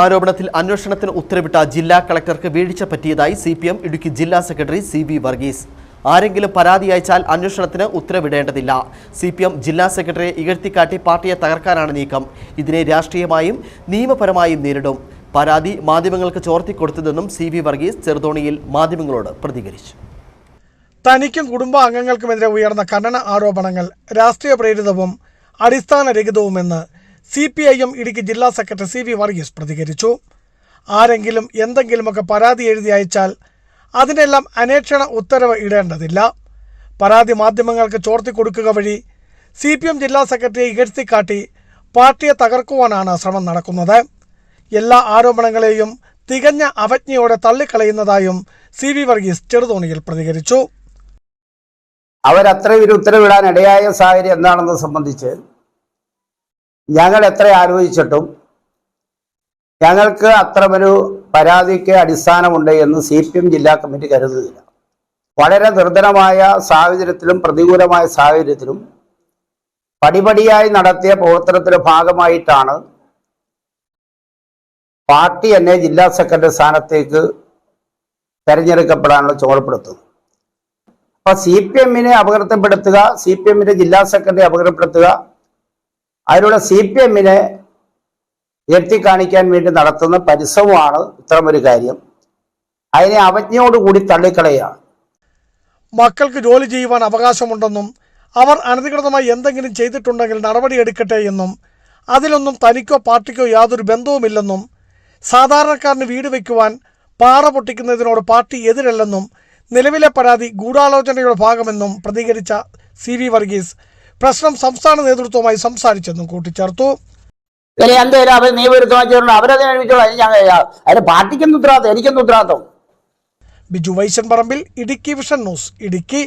ആരോപണത്തിൽ അന്വേഷണത്തിന് ഉത്തരവിട്ട ജില്ലാ കളക്ടർക്ക് വീഴ്ച പറ്റിയതായി സി പി എം ഇടുക്കി ജില്ലാ സെക്രട്ടറി സി വി വർഗീസ്. ആരെങ്കിലും പരാതി അയച്ചാൽ അന്വേഷണത്തിന് ഉത്തരവിടേണ്ടതില്ല. സി പി എം ജില്ലാ സെക്രട്ടറിയെ ഇകഴ്ത്തിക്കാട്ടി പാർട്ടിയെ തകർക്കാനാണ് നീക്കം. ഇതിനെ രാഷ്ട്രീയമായും നിയമപരമായും നേരിടും. പരാതി മാധ്യമങ്ങൾക്ക് ചോർത്തിക്കൊടുത്തതെന്നും സി വി വർഗീസ് ചെറുതോണിയിൽ മാധ്യമങ്ങളോട് പ്രതികരിച്ചു. തനിക്കും കുടുംബാംഗങ്ങൾക്കുമെതിരെ ഉയർന്ന ഖനന ആരോപണങ്ങൾ രാഷ്ട്രീയ പ്രേരിതവും അടിസ്ഥാനരഹിതവുമെന്ന് C P I M Idukki ജില്ലാ സെക്രട്ടറി സി വി വർഗീസ് പ്രതികരിച്ചു. ആരെങ്കിലും എന്തെങ്കിലുമൊക്കെ പരാതി എഴുതി അയച്ചാൽ അതിനെല്ലാം അന്വേഷണ ഉത്തരവ് ഇടേണ്ടതില്ല. പരാതി മാധ്യമങ്ങൾക്ക് ചോർത്തി കൊടുക്കുക വഴി സി പി എം ജില്ലാ സെക്രട്ടറിയെ ഇകഴ്ത്തിക്കാട്ടി പാർട്ടിയെ തകർക്കുവാനാണ് ശ്രമം നടക്കുന്നത്. എല്ലാ ആരോപണങ്ങളെയും തികഞ്ഞ അവജ്ഞയോടെ തള്ളിക്കളയുന്നതായും സി വി വർഗീസ് ചെറുതോണിയിൽ പ്രതികരിച്ചു. അവരത്ര ഒരു ഉത്തരവിടാൻ ഇടയായ സാഹചര്യം എന്താണെന്ന് സംബന്ധിച്ച് ഞങ്ങൾ എത്ര ആലോചിച്ചിട്ടും ഞങ്ങൾക്ക് അത്രമൊരു പരാതിക്ക് അടിസ്ഥാനമുണ്ട് എന്ന് സി പി എം ജില്ലാ കമ്മിറ്റി കരുതുന്നില്ല. വളരെ നിർധനമായ സാഹചര്യത്തിലും പ്രതികൂലമായ സാഹചര്യത്തിലും പടിപടിയായി നടത്തിയ പ്രവർത്തനത്തിന്റെ ഭാഗമായിട്ടാണ് പാർട്ടി എന്നെ ജില്ലാ സെക്രട്ടറി സ്ഥാനത്തേക്ക് തെരഞ്ഞെടുക്കപ്പെടാനുള്ള ചുമതലപ്പെടുത്തുന്നത്. അപ്പൊ സി പി എമ്മിനെ അപകടപ്പെടുത്തുക സി പി എമ്മിന്റെ ജില്ലാ സെക്രട്ടറി അപകടപ്പെടുത്തുക അതിലൂടെ സി പി എമ്മിനെ ഉയർത്തിക്കാണിക്കാൻ വേണ്ടി നടത്തുന്ന പരിശ്രമമാണ് ഇത്തരമൊരു കാര്യം. അതിനെ അവജ്ഞയോടുകൂടി തള്ളിക്കളയുകയാണ്. മക്കൾക്ക് ജോലി ചെയ്യുവാൻ അവകാശമുണ്ടെന്നും അവർ അനധികൃതമായി എന്തെങ്കിലും ചെയ്തിട്ടുണ്ടെങ്കിൽ നടപടി എടുക്കട്ടെ എന്നും അതിലൊന്നും തനിക്കോ പാർട്ടിക്കോ യാതൊരു ബന്ധവുമില്ലെന്നും സാധാരണക്കാരന് വീട് വയ്ക്കുവാൻ പാറ പൊട്ടിക്കുന്നതിനോട് പാർട്ടി എതിരല്ലെന്നും നിലവിലെ പരാതി ഗൂഢാലോചനയുടെ ഭാഗമെന്നും പ്രതികരിച്ച സി വർഗീസ് പ്രശ്നം സംസ്ഥാന നേതൃത്വവുമായി സംസാരിച്ചെന്നും കൂട്ടിച്ചേർത്തു. ഇനി എന്തേലും അവർ നിയമവിരുദ്ധമായി അവരത് എഴുതിച്ചോളാം ഞങ്ങൾ അതിന് പാർട്ടിക്കൊന്നും ഉത്തരവാദിത്തം എനിക്കൊന്നും ഉത്തരവാദിത്തം ബിജു വൈശൻ പറമ്പിൽ ഇടുക്കി വിഷൻ ന്യൂസ് ഇടുക്കി.